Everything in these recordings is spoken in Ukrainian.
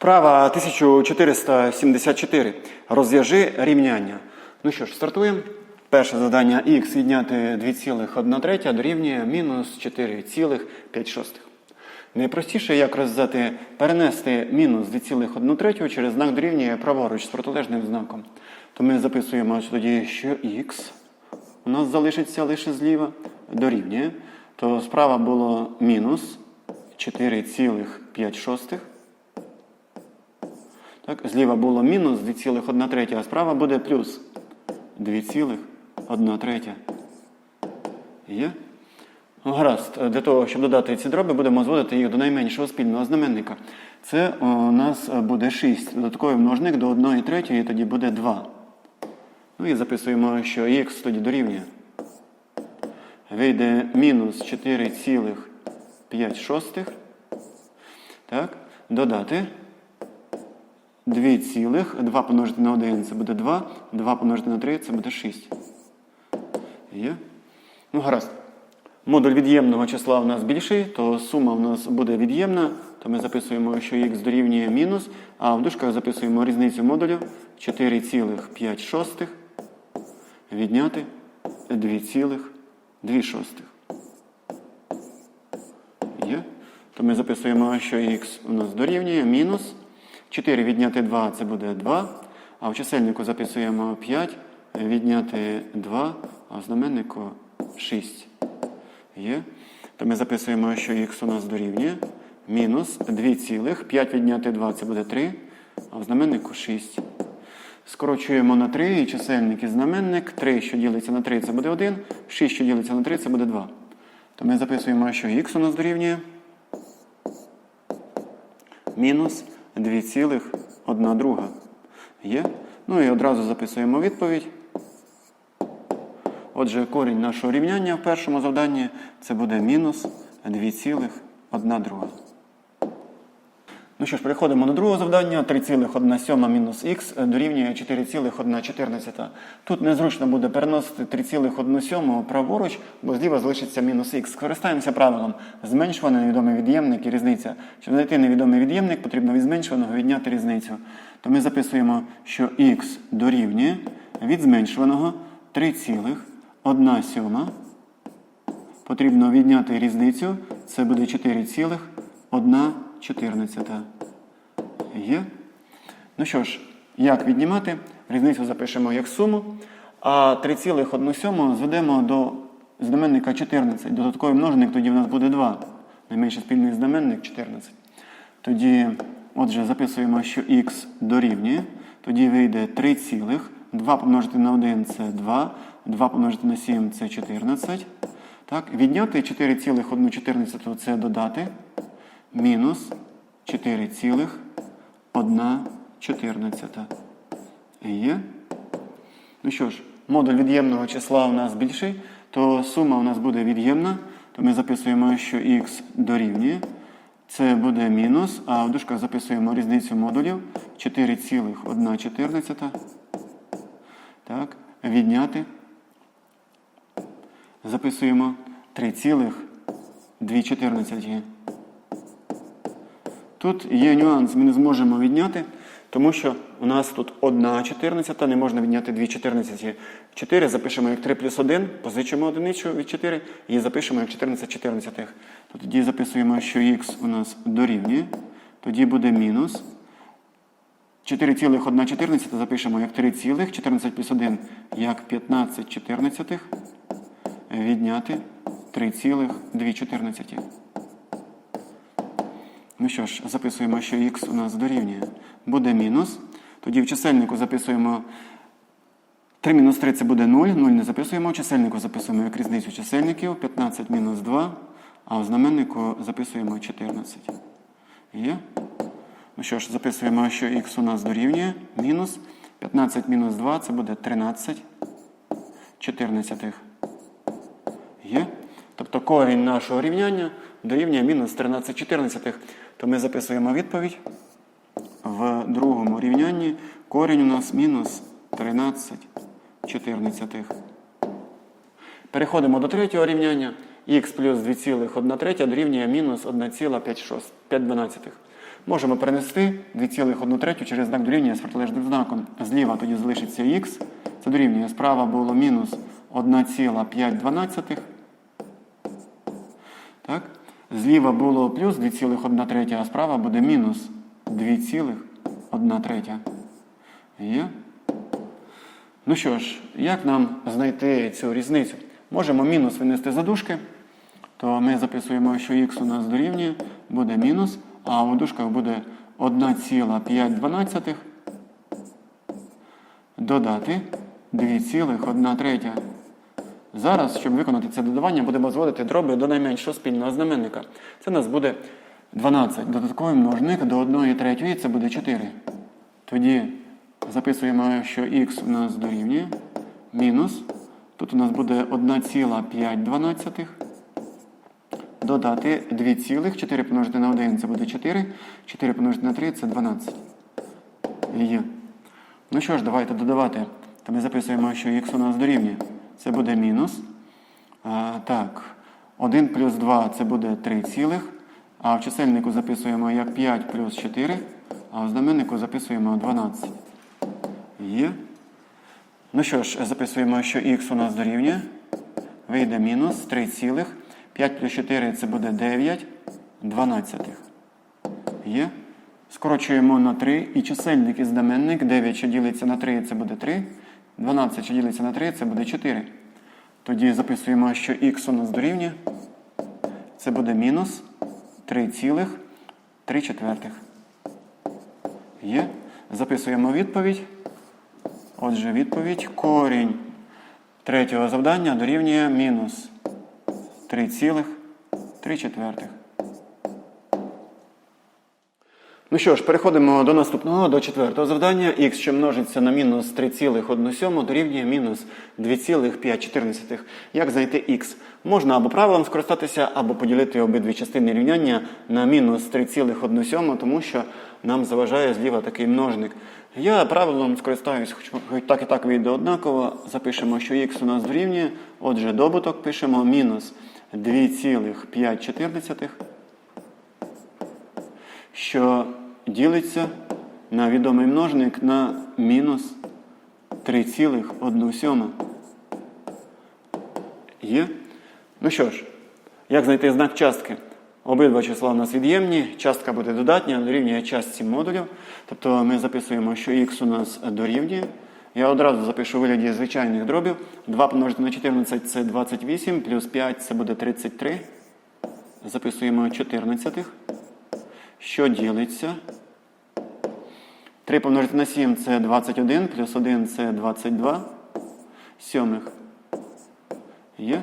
Вправа 1474. Розв'яжи рівняння. Ну що ж, стартуємо. Перше завдання х відняти 2,1 третя дорівнює мінус 4,5. Найпростіше, як розв'язати, перенести мінус 2,1 третю через знак дорівнює праворуч з протилежним знаком. То ми записуємо тоді, що х у нас залишиться лише зліва, дорівнює. То справа було мінус 4,5. Так, зліва було мінус 2,1 третя, а справа буде плюс 2,1 третя. Є? Ну, гаразд, для того, щоб додати ці дроби, будемо зводити їх до найменшого спільного знаменника. Це у нас буде 6. Додатковий множник до 1 третьої, тоді буде 2. Ну і записуємо, що х тоді дорівнює. Вийде мінус 4,5. Так, додати 2 цілих, 2 помножити на 1 це буде 2, 2 помножити на 3 це буде 6. Є? Ну, гаразд. Модуль від'ємного числа у нас більший, то сума у нас буде від'ємна, то ми записуємо, що х дорівнює мінус, а в дужках записуємо різницю модулю 4,5 відняти 2,2. Є? То ми записуємо, що х у нас дорівнює мінус 4 відняти 2 це буде 2. А в чисельнику записуємо 5, відняти 2, а в знаменнику 6. Є. То ми записуємо, що х у нас дорівнює мінус 2 цілих, 5 відняти 2 це буде 3, а в знаменнику 6. Скорочуємо на 3 і чисельник і знаменник. 3, що ділиться на 3, це буде 1, 6, що ділиться на 3, це буде 2. То ми записуємо, що х у нас дорівнює мінус 2,1 друга. Є? Ну і одразу записуємо відповідь. Отже, корінь нашого рівняння в першому завданні це буде мінус 2,1 друга. Ну що ж, переходимо до другого завдання. 3,1 мінус х дорівнює 4,114. Тут незручно буде переносити 3,1 праворуч, бо зліва залишиться мінус х. Скористаємося правилом зменшуваний невідомий від'ємник і різниця. Щоб знайти невідомий від'ємник, потрібно від зменшуваного відняти різницю. То ми записуємо, що х дорівнює від зменшуваного 3,1 сьома. Потрібно відняти різницю. Це буде 4,1 14. Є. Ну що ж, як віднімати? Різницю запишемо як суму. А 3,1 зведемо до знаменника 14. Додатковий множник тоді в нас буде 2. Найменший спільний знаменник 14. Тоді, отже, записуємо, що х дорівнює. Тоді вийде 3 цілих. 2 помножити на 1 це 2. 2 помножити на 7 це 14. Так, Відняти 4,1 це додати. Мінус 4,114. Є. Ну що ж, модуль від'ємного числа у нас більший, то сума у нас буде від'ємна. То ми записуємо, що х дорівнює. Це буде мінус, а в дужках записуємо різницю модулів 4,114. Так, відняти. Записуємо 3,214. Тут є нюанс, ми не зможемо відняти, тому що у нас тут 1 14, не можна відняти 2 14. 4 запишемо як 3 плюс 1, позичимо одиницю від 4 і запишемо як 14 14. То тоді записуємо, що х у нас дорівнює. Тоді буде мінус. 4,1 14 запишемо як 3, цілих, 14 плюс 1 як 15 14. Відняти 3,2 14. Ну що ж, записуємо, що х у нас дорівнює. Буде мінус. Тоді в чисельнику записуємо 3 мінус 3 це буде 0. 0 не записуємо. В чисельнику записуємо як різницю чисельників. 15 мінус 2. А в знаменнику записуємо 14. Є? Ну що ж, записуємо, що х у нас дорівнює. Мінус. 15 мінус 2 це буде 13 14. Є? Тобто корінь нашого рівняння дорівнює мінус 13 14. То ми записуємо відповідь. В другому рівнянні корінь у нас мінус 13 14. Переходимо до третього рівняння. х плюс 2,1 третя дорівнює мінус 1,5 12. Можемо перенести 2,1 третю через знак дорівнює з протилежним знаком. Зліва тоді залишиться х. Це дорівнює. Справа було мінус 1,5. Так? Зліва було плюс 2,1 третя, а справа буде мінус 2,1 третя. Є? Ну що ж, як нам знайти цю різницю? Можемо мінус винести за дужки, то ми записуємо, що х у нас дорівнює, буде мінус, а у дужках буде 1,5 додати 2,1 третя. Зараз, щоб виконати це додавання, будемо зводити дроби до найменшого спільного знаменника. Це у нас буде 12. Додатковий множник до 1 третьої, це буде 4. Тоді записуємо, що х у нас дорівнює мінус. Тут у нас буде 1,5 додати 2 цілих, 4 помножити на 1 це буде 4, 4 помножити на 3 це 12. Є. Ну що ж, давайте додавати. То ми записуємо, що х у нас дорівнює. Це буде мінус. Так, 1 плюс 2 це буде 3 цілих. А в чисельнику записуємо як 5 плюс 4, а в знаменнику записуємо 12. Є. Ну що ж, записуємо, що х у нас дорівнює. Вийде мінус 3 цілих. 5 плюс 4 це буде 9 дванадцятих. Є. Скорочуємо на 3 і чисельник і знаменник. 9, що ділиться на 3, це буде 3. 12, що ділиться на 3, це буде 4. Тоді записуємо, що х у нас дорівнює. Це буде мінус 3 цілих 3 четвертих. Є. Записуємо відповідь. Отже, відповідь. Корінь третього завдання дорівнює мінус 3,3 четвертих. Ну що ж, переходимо до наступного, до четвертого завдання. Х, що множиться на мінус 3,1 дорівнює мінус 2,5. Як знайти х? Можна або правилом скористатися, або поділити обидві частини рівняння на мінус 3,1, тому що нам заважає зліва такий множник. Я правилом скористаюсь, хоч так і так вийде однаково. Запишемо, що х у нас дорівнює. Отже, добуток пишемо мінус 2,5, що ділиться на відомий множник на мінус 3,1. Є? Ну що ж, як знайти знак частки? Обидва числа у нас від'ємні, частка буде додатня, дорівнює частці модулів. Тобто ми записуємо, що х у нас дорівнює. Я одразу запишу у вигляді звичайних дробів. 2 помножити на 14 це 28, плюс 5 це буде 33. Записуємо 14. Що ділиться? 3 помножити на 7 це 21, плюс 1 це 22. Сьомих. Є?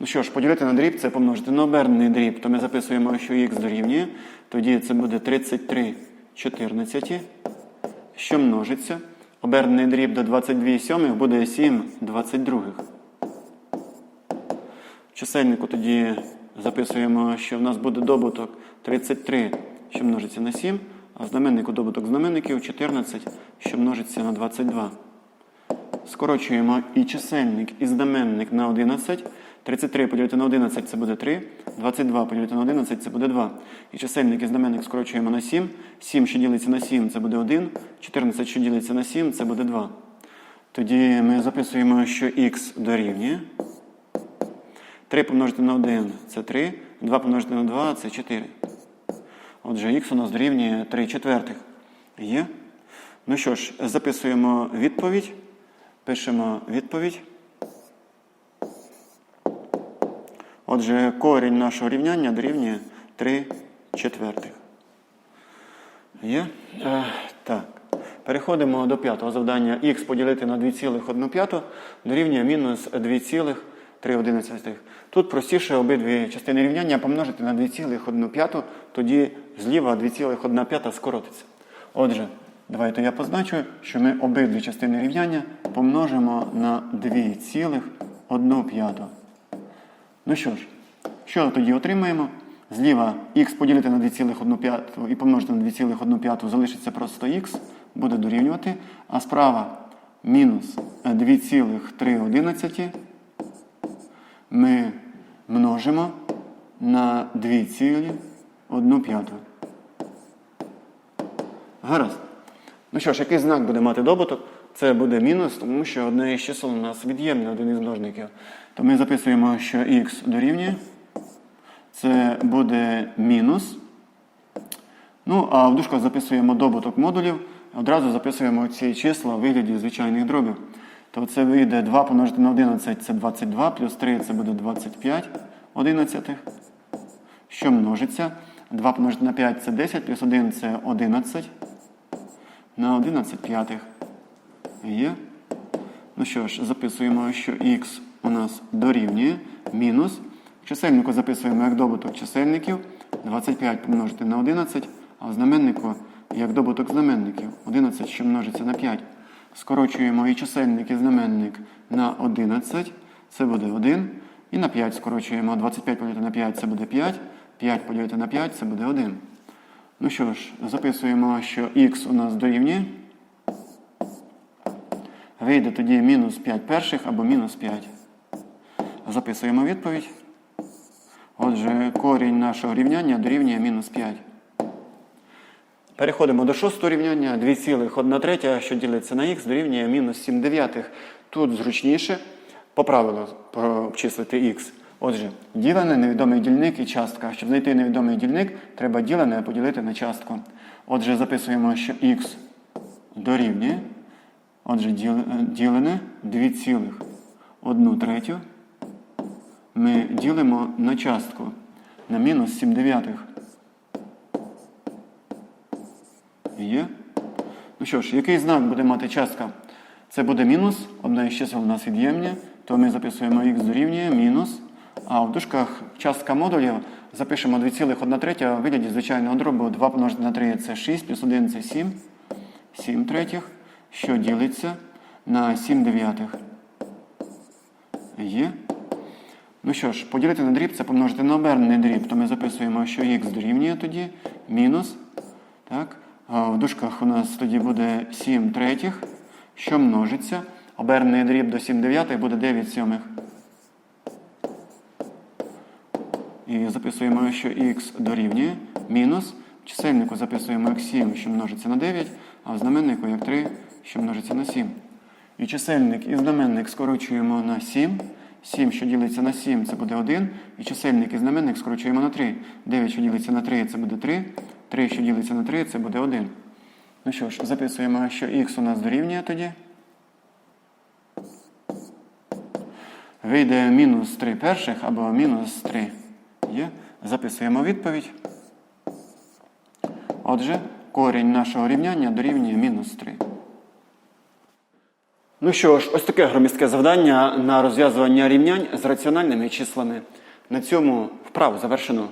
Ну що ж, поділити на дріб це помножити на обернений дріб, то ми записуємо, що х дорівнює. Тоді це буде 33 14, що множиться. Обернений дріб до 22 сьомих буде 7 22. В чисельнику тоді записуємо, що в нас буде добуток 33, що множиться на 7, а знаменнику добуток знаменників 14, що множиться на 22. Скорочуємо і чисельник, і знаменник на 11. 33 поділити на 11 це буде 3. 22 поділити на 11 це буде 2. І чисельник і знаменник скорочуємо на 7. 7, що ділиться на 7, це буде 1. 14, що ділиться на 7, це буде 2. Тоді ми записуємо, що х дорівнює. 3 помножити на 1 це 3. 2 помножити на 2 це 4. Отже, х у нас дорівнює 3 четвертих. Є? Ну що ж, записуємо відповідь. Пишемо відповідь. Отже, корінь нашого рівняння дорівнює 3 четвертих. Є? Е, так. Переходимо до п'ятого завдання. Х поділити на 2,1 дорівнює мінус 2,3. Тут простіше обидві частини рівняння помножити на 2,1, тоді зліва 2,1 скоротиться. Отже, давайте я позначу, що ми обидві частини рівняння помножимо на 2,1. Ну що ж, що тоді отримаємо? Зліва х поділити на 2,1 і помножити на 2,1 залишиться просто х, буде дорівнювати. А справа мінус 2,3 ми множимо на 2,1. Гаразд. Ну що ж, який знак буде мати добуток? Це буде мінус, тому що одне із чисел у нас від'ємне, один із множників. То ми записуємо, що х дорівнює. Це буде мінус. Ну, а в дужках записуємо добуток модулів. Одразу записуємо ці числа у вигляді звичайних дробів. То це вийде 2 помножити на 11 це 22, плюс 3 це буде 25 одинадцятих. Що множиться? 2 помножити на 5 це 10, плюс 1 це 11. На 11 п'ятих. Є. Ну що ж, записуємо, що х у нас дорівнює мінус. Чисельнику записуємо як добуток чисельників. 25 помножити на 11, а в знаменнику як добуток знаменників. 11, що множиться на 5. Скорочуємо і чисельник, і знаменник на 11. Це буде 1. І на 5 скорочуємо. 25 поділити на 5 це буде 5. 5 поділити на 5 це буде 1. Ну що ж, записуємо, що х у нас дорівнює. Вийде тоді мінус 5 перших або мінус 5. Записуємо відповідь. Отже, корінь нашого рівняння дорівнює мінус 5. Переходимо до шостого рівняння. 2,1 третя, що ділиться на х, дорівнює мінус 7 дев'ятих. Тут зручніше по правилу обчислити х. Отже, ділене, невідомий дільник і частка. Щоб знайти невідомий дільник, треба ділене поділити на частку. Отже, записуємо, що х дорівнює. Отже, ділене 2,1 третю. Ми ділимо на частку на мінус 7 дев'ятих. Є. Ну що ж, який знак буде мати частка? Це буде мінус, одне із чисел у нас від'ємне, то ми записуємо х дорівнює мінус. А в дужках частка модулів запишемо 2,1 третя в вигляді звичайного дробу 2 помножити на 3 це 6, плюс 1 це 7. 7 третіх, що ділиться на 7 дев'ятих. Є. Ну що ж, поділити на дріб це помножити на обернений дріб, то ми записуємо, що х дорівнює тоді мінус. Так? В дужках у нас тоді буде 7 третіх, що множиться. Обернений дріб до 7 дев'ятих буде 9 сьомих. І записуємо, що х дорівнює мінус. В чисельнику записуємо як 7, що множиться на 9, а в знаменнику як 3, що множиться на 7. І чисельник і знаменник скорочуємо на 7. 7, що ділиться на 7, це буде 1. І чисельник і знаменник скорочуємо на 3. 9, що ділиться на 3, це буде 3. 3, що ділиться на 3, це буде 1. Ну що ж, записуємо, що х у нас дорівнює тоді. Вийде мінус 3 перших або мінус 3. Є. Записуємо відповідь. Отже, корінь нашого рівняння дорівнює мінус 3. Ну що ж, ось таке громістке завдання на розв'язування рівнянь з раціональними числами. На цьому вправу завершено.